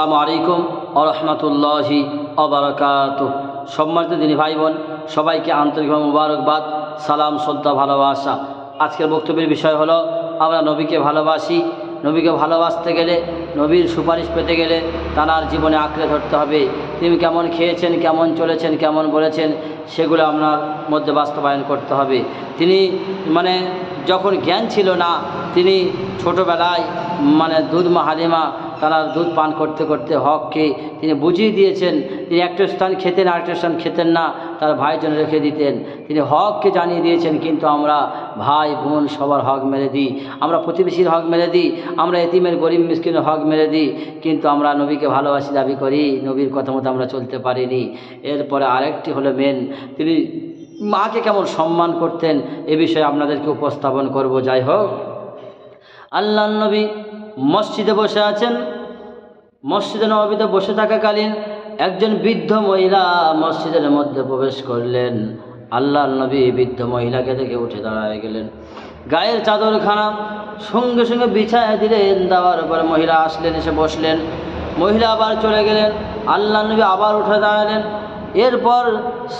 আসসালামু আলাইকুম আরহামতুল্লাহি অবরাকাত সম্মানিত দিনী ভাই বোন সবাইকে আন্তরিকভাবে মুবারকবাদ, সালাম, শ্রদ্ধা, ভালোবাসা। আজকের বক্তব্যের বিষয় হলো, আমরা নবীকে ভালোবাসি। নবীকে ভালোবাসতে গেলে, নবীর সুপারিশ পেতে গেলে তানার জীবনে আঁকড়ে ধরতে হবে। তিনি কেমন খেয়েছেন, কেমন চলেছেন, কেমন বলেছেন, সেগুলো আপনার মধ্যে বাস্তবায়ন করতে হবে। তিনি মানে যখন জ্ঞান ছিল না, তিনি ছোটোবেলায় মানে দুধ মা হালিমা তারা দুধ পান করতে করতে হককে তিনি বুঝিয়ে দিয়েছেন। তিনি একটা স্থান খেতেন, আরেকটা স্থান খেতেন না। তার ভাই জন্য রেখে দিতেন। তিনি হককে জানিয়ে দিয়েছেন, কিন্তু আমরা ভাই, বোন সবার হক মেরে দিই। আমরা প্রতিবেশীর হক মেরে দিই। আমরা এতিমের গরিব মিসকিনের হক মেরে দিই। কিন্তু আমরা নবীকে ভালোবাসি, দাবি করি। নবীর কথা মতো আমরা চলতে পারিনি। এরপরে আরেকটি হলো মেন। তিনি মাকে কেমন সম্মান করতেন এ বিষয়ে আপনাদেরকে উপস্থাপন করব। যাই হোক আল্লাহ নবী মসজিদে বসে আছেন। মসজিদে নবীতে বসে থাকাকালীন একজন বৃদ্ধ মহিলা মসজিদের মধ্যে প্রবেশ করলেন। আল্লাহ নবী বৃদ্ধ মহিলাকে দেখে উঠে দাঁড়ায় গেলেন। গায়ের চাদরখানা সঙ্গে সঙ্গে বিছায় দিলেন। দেওয়ার পরে মহিলা আসলেন, এসে বসলেন। মহিলা আবার চলে গেলেন। আল্লাহ নবী আবার উঠে দাঁড়ালেন। এরপর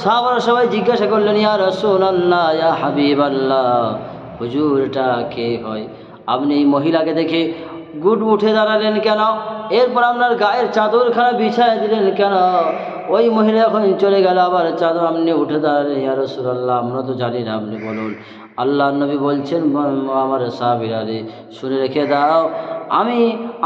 সাবার সবাই জিজ্ঞাসা করলেন, ইয়া রসুল আল্লাহ ইয়া হাবিব আল্লাহ হুজুর এটা কে হয়? আপনি এই মহিলাকে দেখে গুড উঠে দাঁড়ালেন কেন? এরপর আপনার গায়ের চাদরখানা বিছায় দিলেন, কেন? ওই মহিলা এখন চলে গেল, আবার চাদর আপনি উঠে দাঁড়ালেন, ইয়া রসুল্লাহ আমরা তো জানি না, আপনি বলুন। আল্লাহ নবী বলছেন, আমার সাবিরারে শুনে রেখে দাও, আমি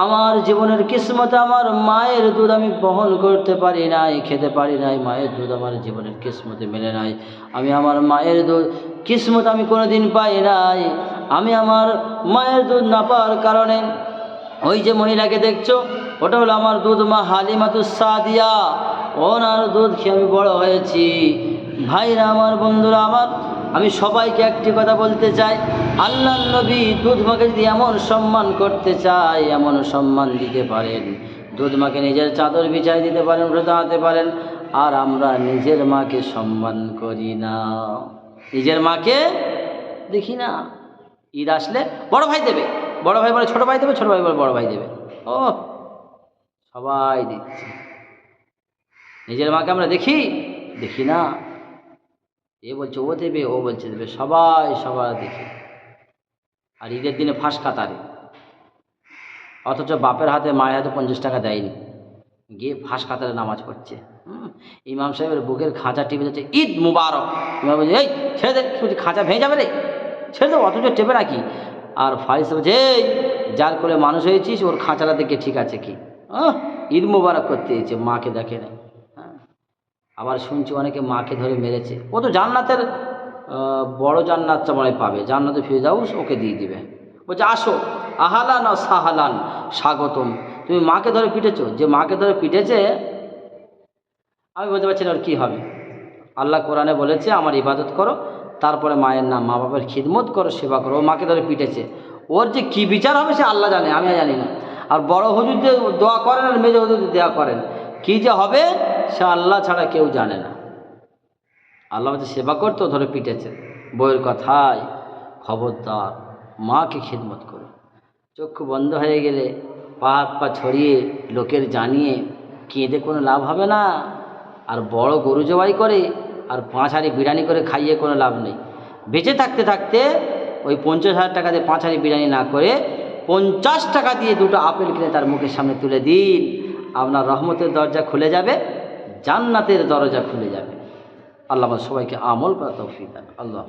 আমার জীবনের কিসমতে আমার মায়ের দুধ আমি বহন করতে পারি নাই, খেতে পারি নাই, মায়ের দুধ আমার জীবনের কিসমতে মেলে নাই। আমি আমার মায়ের দুধ, কিসমত আমি কোনো দিন পাই নাই। আমি আমার মায়ের দুধ না পাওয়ার কারণে ওই যে মহিলাকে দেখছ, ওটা হলো আমার দুধ মা হালিমাতুস সাদিয়া। ওনার দুধ খেয়ে আমি বড় হয়েছি। ভাইরা আমার, বন্ধুরা আমার, আমি সবাইকে একটি কথা বলতে চাই। আল্লাহ নবী দুধ মাকে যদি এমন সম্মান করতে চায়, এমন সম্মান দিতে পারেন। দুধ মাকে নিজের চাদর বিছাই দিতে পারেন দাঁড়াতে পারেন। আর আমরা নিজের মাকে সম্মান করি না। নিজের মাকে দেখি না। ঈদ আসলে বড় ভাই দেবে। বড় ভাই বলে, ছোট ভাই দেবে, ছোট ভাই বলে বড় ভাই দেবে। ও, সবাই দিচ্ছে নিজের মাকে আমরা দেখি? দেখি না। এ বলছে, ও দেবে, ও বলছে দেবে, সবাই সবার দেখি। আর ঈদের দিনে ফাঁস কাতারে। অথচ বাপের হাতে, মায়ের হাতে পঞ্চাশ টাকা দেয়নি। গিয়ে ফাঁস কাতারে নামাজ পড়ছে। ইমাম সাহেবের বুকের খাঁচা টিপে যাচ্ছে, ঈদ মুবারক। ইমাম বলছে, এই, ছেড়ে দে খাঁচা ভেঙে যাবে রে। ছেড়ে দেবো অথচ টেপে রাখি। আর ফারিস বলছে এই যার কোলে মানুষ হয়েছিস, ওর খাঁচাটা দেখে ঠিক আছে কি? ঈদ মুবারক করতে এসেছে, মাকে দেখে না হ্যাঁ। আবার শুনছি অনেকে মাকে ধরে মেরেছে। ও তো জান্নাতের বড় জান্নাতটা মনে হয় পাবে, জান্নাতে ফিরদাউস ওকে দিয়ে দিবে। বলছে, আসো, আহালান আর সাহালান, স্বাগতম। তুমি মাকে ধরে পিটেছো? যে মাকে ধরে পিটেছে, আমি বলতে পারছি না ওর কী হবে। আল্লাহ কোরআনে বলেছে, আমার ইবাদত করো তারপরে মায়ের নাম, মা বাবার খিদমত করো, সেবা করো, ও মাকে ধরে পিটেছে। ওর যে কী বিচার হবে সে আল্লাহ জানে, আমি জানি না। আর বড় হুজুর যে দোয়া করেন আর মেজো হুজুর দেওয়া করেন, কী যে হবে সে আল্লাহ ছাড়া কেউ জানে না। আল্লাহ হচ্ছে সেবা করতো, ধরে পিটেছে। বইয়ের কথায় খবরদার, মাকে খিদমত করো। চক্ষু বন্ধ হয়ে গেলে পা হাত পা ছড়িয়ে লোকের জানিয়ে, কেঁদে কোনো লাভ হবে না। আর বড় গরু জবাই করে আর পাঁচ হাঁড়ি বিরিয়ানি করে খাইয়ে কোনো লাভ নেই। বেঁচে থাকতে থাকতে ওই পঞ্চাশ হাজার টাকা দিয়ে পাঁচ হাঁড়ি বিরিয়ানি না করে পঞ্চাশ টাকা দিয়ে দুটো আপেল কিনে তার মুখের সামনে তুলে দিন। আপনার রহমতের দরজা খুলে যাবে, জান্নাতের দরজা খুলে যাবে। আল্লাহ সবাইকে আমল করা তৌফিক আল্লাহ